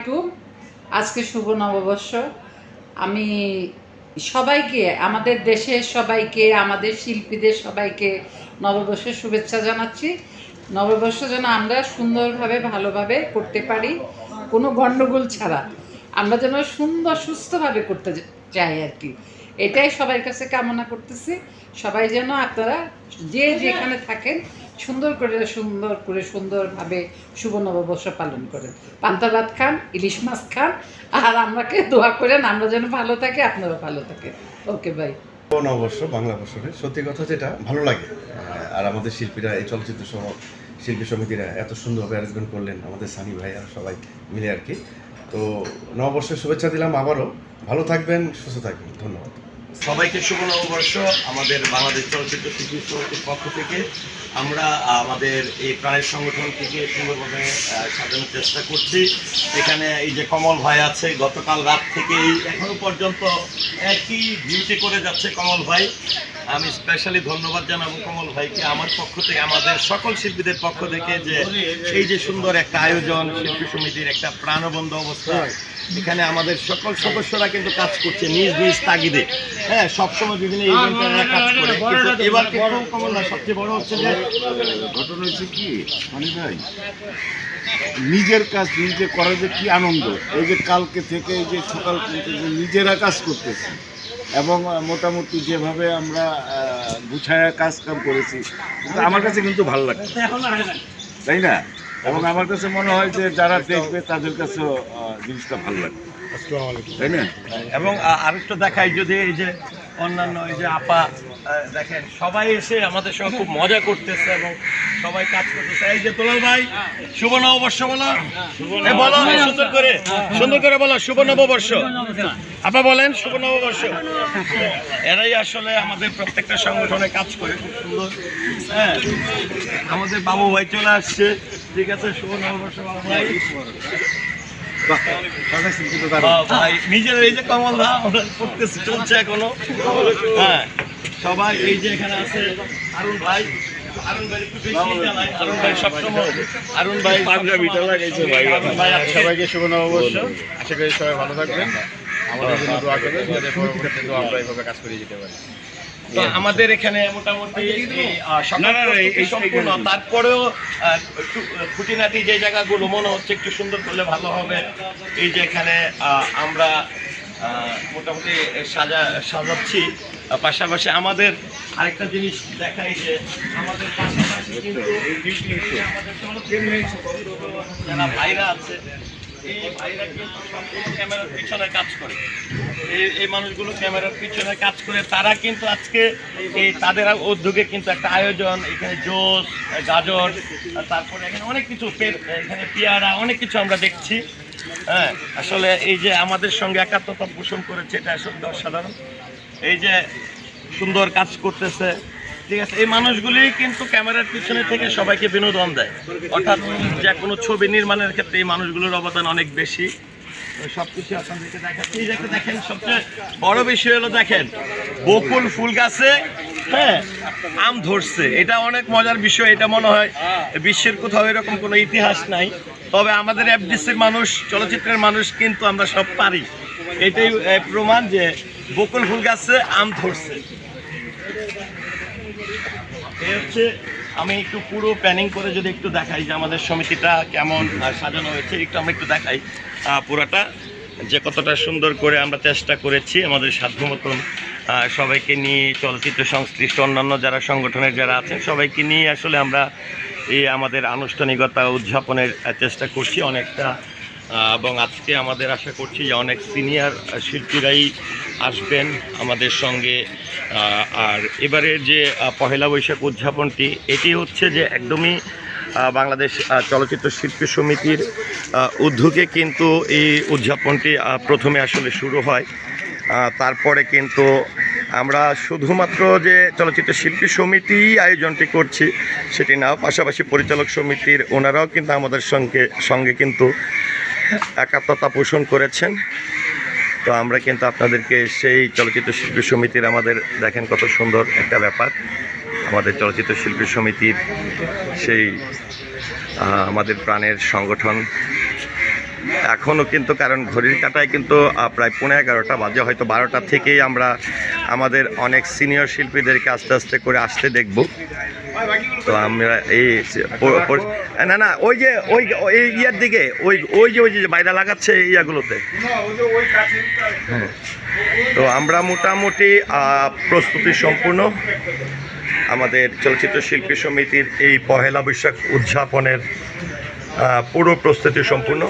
আলাইকুম। আজকে শুভ নববর্ষ। আমি সবাইকে, আমাদের দেশের সবাইকে, আমাদের শিল্পীদের সবাইকে নববর্ষের শুভেচ্ছা জানাচ্ছি। নববর্ষ যেন আমরা সুন্দরভাবে, ভালোভাবে করতে পারি। কোনো গণ্ডগোল ছাড়া। আমরা যেন সুন্দর, সুস্থভাবে করতে চাই আর কি। এটাই সবার কাছে কামনা করতেছি। সবাই যেন আপনারা যে যেখানে থাকেন সুন্দর করে সুন্দর করে, সুন্দরভাবে শুভ নববর্ষ পালন করেন। পান্তা ভাত খান, ইলিশ মাছ খান, আর আমরাকে দোয়া করেন, আমরা যেন ভালো থাকি, আপনারাও ভালো থাকেন। Okay, bye. নববর্ষ, বাংলা বছরে সত্যি কথা যেটা, ভালো লাগে। আর আমাদের শিল্পীরা, এই চলচ্চিত্র সহ শিল্পী সমিতিরা এত সুন্দরভাবে অ্যারেঞ্জমেন্ট করলেন, আমাদের সানি ভাই আর সবাই মিলে আর কি। তো নববর্ষের শুভেচ্ছা দিলাম আবারও। ভালো থাকবেন, সুস্থ থাকবেন। ধন্যবাদ। সবাইকে শুভ নববর্ষ আমাদের বাংলাদেশ চলচ্চিত্র শিল্পী সমিতির পক্ষ থেকে আমরা আমাদের এই প্রাণের সংগঠন থেকে সুন্দরভাবে সাজানোর চেষ্টা করছি। এখানে এই যে কমল ভাই আছে, গতকাল রাত থেকে এই এখনও পর্যন্ত একই ডিউটি করে যাচ্ছে কমল ভাই। আমি স্পেশালি ধন্যবাদ জানাব কমল ভাইকে, আমার পক্ষ থেকে, আমাদের সকল শিল্পীদের পক্ষ থেকে যে এই যে সুন্দর একটা আয়োজন, শিল্পী সমিতির একটা প্রাণবন্ধ অবস্থা, এখানে আমাদের সকল সদস্যরা কিন্তু কাজ করছে নিজ নিজ তাগিদে। হ্যাঁ সবসময় বিভিন্ন কাজ করে এবার কমল না সবচেয়ে বড় হচ্ছে যে ঘটনা হচ্ছে কি? মানে ভাই, নিজের কাজ নিজে করা যে কি আনন্দ, এই যে কালকে থেকে এই যে সকাল নিজেরা কাজ করতেছি। এবং মোটামুটি যেভাবে আমরা গুছায়া কাজ কাম করেছি আমার কাছে কিন্তু ভালো লাগে তাই না? এবং আমার কাছে মনে হয় যে যারা দেখবে তাদের কাছেও জিনিসটা ভালো লাগবে। তাই না? এবং আরেকটা আরেকটু দেখাই যদি এই যে অন্যান্য এই যে আপা দেখেন সবাই এসে আমাদের সঙ্গে খুব মজা করতেছে এবং সবাই কাজ করতেছে। এই যে তোলাল ভাই শুভ নববর্ষ বলো। বলো সুন্দর করে সুন্দর করে বলো শুভ নববর্ষ। আপা বলেন শুভ নববর্ষ। এরাই আসলে আমাদের প্রত্যেকটা সংগঠনে কাজ করে। খুব সুন্দর। হ্যাঁ আমাদের বাবু ভাই চলে আসছে। ঠিক আছে শুভ নববর্ষ বাবু ভাই। ভাই নিজের এই যে কমল দা আমরা করতেছি চলছে এখনও। হ্যাঁ সবাই এই যে এখানে আছে আরুণ ভাই। সবাইকে শুভ নববর্ষ। আশা করি সবাই ভালো থাকবেন। আমাদের জন্য দোয়া করবেন যাতে পরবর্তীতে আমরা এইভাবে কাজ করে যেতে পারি। আমাদের এখানে মোটামুটি সম্পূর্ণ। তারপরেও খুঁটিনাটি যে জায়গাগুলো মনে হচ্ছে একটু সুন্দর করলে ভালো হবে। এই যে এখানে আহ, আমরা মোটামুটি সাজা সাজাচ্ছি। পাশাপাশি আমাদের আরেকটা জিনিস দেখাই যে আমাদের যারা ভাইরা আছে, এই ভাইরা কিন্তু ক্যামেরার পিছনে কাজ করে। এই এই মানুষগুলো ক্যামেরার পিছনে কাজ করে, তারা কিন্তু আজকে এই তাদের উদ্যোগে কিন্তু একটা আয়োজন, এখানে জোস, গাজর তারপরে এখানে অনেক কিছু এখানে পেয়ারা, অনেক কিছু আমরা দেখছি। হ্যাঁ আসলে এই যে আমাদের সঙ্গে একাত্মতা পোষণ করেছে, এটা আসলে অসাধারণ। এই যে সুন্দর কাজ করতেছে, ঠিক আছে, এই মানুষগুলি কিন্তু ক্যামেরার পিছনে থেকে সবাইকে বিনোদন দেয়। অর্থাৎ যে কোনো ছবি নির্মাণের ক্ষেত্রে এই মানুষগুলোর অবদান অনেক বেশি। সবচেয়ে বড় বিষয় হলো দেখেন, বকুল ফুল গাছে হ্যাঁ আম ধরছে। এটা অনেক মজার বিষয়, এটা মনে হয় বিশ্বের কোথাও এরকম কোনো ইতিহাস নাই। তবে আমাদের এফডিসির মানুষ, চলচ্চিত্রের মানুষ কিন্তু আমরা সব পারি। এটাই প্রমাণ যে বকুল ফুল গাছে আম ধরছে। হচ্ছে আমি একটু পুরো প্ল্যানিং করে যদি একটু দেখাই যে আমাদের সমিতিটা কেমন সাজানো হয়েছে, একটু আমরা একটু দেখাই পুরোটা, যে কতটা সুন্দর করে আমরা চেষ্টা করেছি আমাদের সাধ্য মতন সবাইকে নিয়ে চলচ্চিত্র সংশ্লিষ্ট অন্যান্য যারা সংগঠনের যারা আছেন, সবাইকে নিয়ে আসলে আমরা এই আমাদের আনুষ্ঠানিকতা উদযাপনের চেষ্টা করছি অনেকটা এবং আজকে আমাদের আশা করছি যে অনেক সিনিয়র শিল্পীরাই আসবেন আমাদের সঙ্গে। আর এবারের যে পহেলা বৈশাখ উদযাপনটি, এটি হচ্ছে যে একদমই বাংলাদেশ চলচ্চিত্র শিল্পী সমিতির উদ্যোগে কিন্তু এই উদযাপনটি প্রথমে আসলে শুরু হয়। তারপরে কিন্তু আমরা শুধুমাত্র যে চলচ্চিত্র শিল্পী সমিতি আয়োজনটি করছি, সেটি না, পাশাপাশি পরিচালক সমিতির ওনারাও কিন্তু আমাদের সঙ্গে সঙ্গে কিন্তু একাত্মতা পোষণ করেছেন। তো আমরা কিন্তু আপনাদেরকে সেই চলচ্চিত্র শিল্পী সমিতির আমাদের, দেখেন কত সুন্দর একটা ব্যাপার। আমাদের চলচ্চিত্র শিল্পী সমিতির সেই আমাদের প্রাণের সংগঠন এখনও কিন্তু, কারণ ঘড়ির কাটায় কিন্তু প্রায় পনেরো এগারোটা বাজে, হয়তো বারোটা থেকেই আমরা আমাদের অনেক সিনিয়র শিল্পীদেরকে আস্তে আস্তে করে আসতে দেখব। তো আমরা এই না না, ওই যে, ওই ওই ইয়ার দিকে, ওই ওই যে ওই যে বাইরে লাগাচ্ছে এই ইয়াগুলোতে। তো আমরা মোটামুটি প্রস্তুতি সম্পূর্ণ। আমাদের চলচ্চিত্র শিল্পী সমিতির এই পহেলা বৈশাখ উদযাপনের পুরো প্রস্তুতি সম্পূর্ণ।